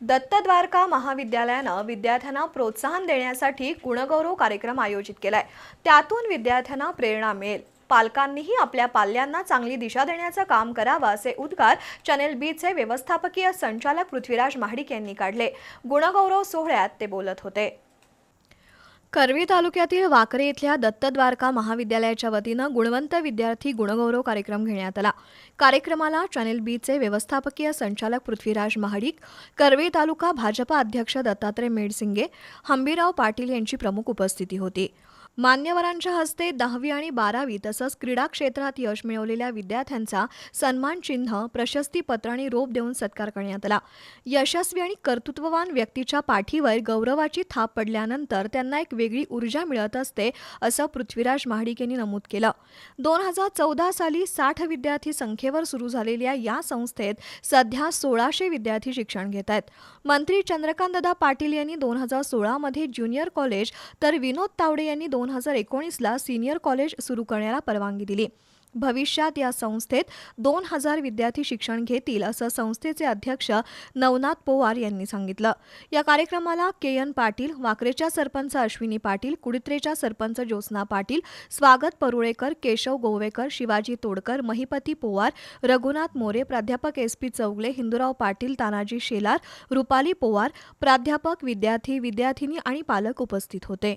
दत्तद्वारका महाविद्यालयानं विद्यार्थ्यांना प्रोत्साहन देण्यासाठी गुणगौरव कार्यक्रम आयोजित केलाय. त्यातून विद्यार्थ्यांना प्रेरणा मिळेल. पालकांनीही आपल्या पाल्यांना चांगली दिशा देण्याचं काम करावं असे उद्गार चॅनेल बीचे व्यवस्थापकीय संचालक पृथ्वीराज महाडिक यांनी काढले. गुणगौरव सोहळ्यात ते बोलत होते. करवी तालुक्यातील वाकरे इथल्या दत्तद्वारका महाविद्यालयाच्या वतीनं गुणवंत विद्यार्थी गुणगौरव कार्यक्रम घेण्यात आला. कार्यक्रमाला चॅनेल बीचे व्यवस्थापकीय संचालक पृथ्वीराज महाडिक करवी तालुका भाजपा अध्यक्ष दत्तात्रय मेडसिंगे हंबीराव पाटील यांची प्रमुख उपस्थिती होती. मान्यवरांच्या हस्ते दहावी आणि बारावी तसंच क्रीडा क्षेत्रात यश मिळवलेल्या विद्यार्थ्यांचा सन्मान चिन्ह प्रशस्तीपत्र आणि रोप देऊन सत्कार करण्यात आला. यशस्वी आणि कर्तृत्ववान व्यक्तीच्या पाठीवर गौरवाची थाप पडल्यानंतर त्यांना एक वेगळी ऊर्जा मिळत असते असं पृथ्वीराज महाडिक यांनी नमूद केलं. दोन हजार चौदा साली साठ विद्यार्थी संख्येवर सुरू झालेल्या या संस्थेत सध्या सोळाशे विद्यार्थी शिक्षण घेत आहेत. मंत्री चंद्रकांतदा पाटील यांनी दोन हजार सोळामध्ये ज्युनियर कॉलेज तर विनोद तावडे यांनी दोन दोन हजार एकोणीसला सिनियर कॉलेज सुरू करण्याला परवानगी दिली. भविष्यात या संस्थेत दोन हजार विद्यार्थी शिक्षण घेतील असं संस्थेचे अध्यक्ष नवनाथ पोवार यांनी सांगितलं. या कार्यक्रमाला के एन पाटील वाकरेच्या सरपंच अश्विनी पाटील कुडित्रेच्या सरपंच ज्योत्स्ना पाटील स्वागत परुळेकर केशव गोवेकर शिवाजी तोडकर महिपती पोवार रघुनाथ मोरे प्राध्यापक एस पी चौगले हिंदुराव पाटील तानाजी शेलार रुपाली पोवार प्राध्यापक विद्यार्थी विद्यार्थिनी आणि पालक उपस्थित होते.